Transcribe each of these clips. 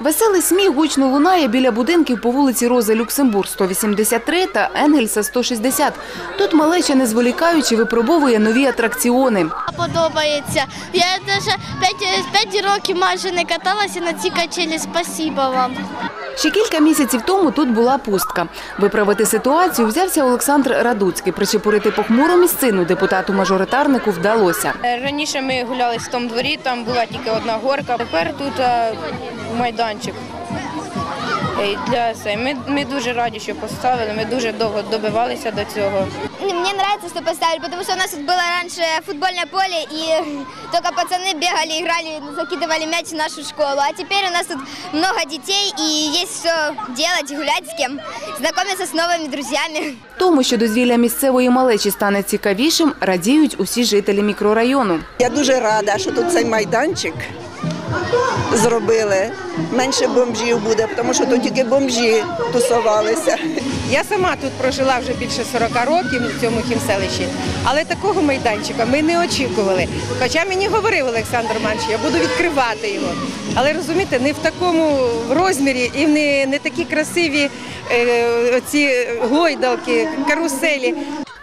Веселий сміх гучно лунає біля будинків по вулиці Рози Люксембург 183 та Енгельса 160. Тут малеча, не зволікаючи, випробовує нові атракціони. подобається. Я навіть 5, 5 років майже не каталася на цій качелі. Спасіба вам. Ще кілька місяців тому тут була пустка. Виправити ситуацію взявся Олександр Радуцький. Причепурити похмуру місцину депутату-мажоритарнику вдалося. Е, Раніше ми гуляли в тому дворі, там була тільки одна горка. Тепер тут е, майданчик Е, Для це. Ми, ми дуже раді, що поставили. Ми дуже довго добивалися до цього. Мне нравится, что поставили, потому что у нас тут было раньше футбольное поле, и только пацаны бегали, играли, закидывали мяч в нашу школу. А теперь у нас тут много детей, и есть что делать, гулять с кем, знакомиться с новыми друзьями. Тому, що дозвілля місцевої малечі стане цікавішим, радіють усі жителі мікрорайону. Я дуже рада, що тут цей майданчик зробили. Менше бомжів буде, тому що тут тільки бомжі тусувалися. Я сама тут прожила вже більше 40 років в цьому хімселищі, але такого майданчика ми не очікували. Хоча мені говорив Олександр Романович, я буду відкривати його. Але розумієте, не в такому розмірі і не, не такі красиві е, ці гойдалки, каруселі.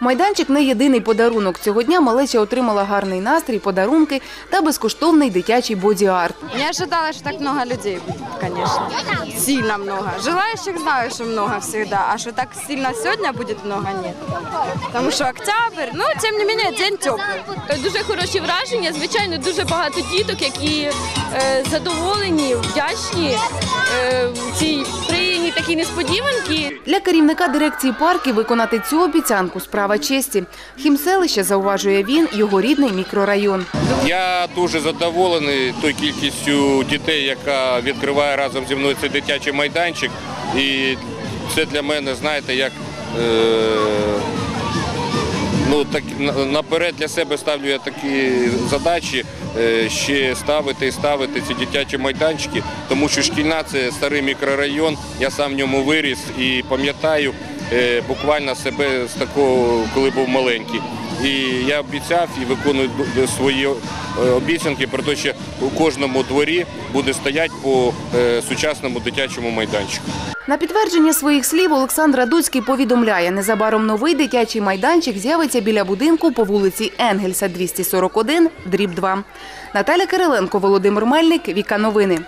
Майданчик не єдиний подарунок. Цього дня малеча отримала гарний настрій, подарунки та безкоштовний дитячий боді-арт. Не ожидала, что так много людей будет, конечно. Сильно много. Желающих знаю, что много всегда, а что так сильно сегодня будет много, нет. Потому что октябрь, ну, тем не менее, день теплый. Дуже хороші враження. Звичайно, дуже багато діток, які е, задоволені, вдячні е, цій приємній такі несподіванки. Для керівника дирекції парків виконати цю обіцянку справа честі. Хімселище, зауважує він, його рідний мікрорайон. Я дуже задоволений тою кількістю дітей, яка відкриває разом зі мною цей дитячий майданчик. І це для мене, знаєте, як е, ну, так, на- наперед для себе ставлю я такі задачі е, ще ставити і ставити ці дитячі майданчики, тому що шкільна це старий мікрорайон, я сам в ньому виріс і пам'ятаю буквально себе з такого, коли був маленький. І я обіцяв і виконую свої е, обіцянки про те, що у кожному дворі буде стояти по е, сучасному дитячому майданчику. На підтвердження своїх слів Олександр Радуцький повідомляє, незабаром новий дитячий майданчик з'явиться біля будинку по вулиці Енгельса 241, дріб 2. Наталя Кириленко, Володимир Мельник, Віка Новини.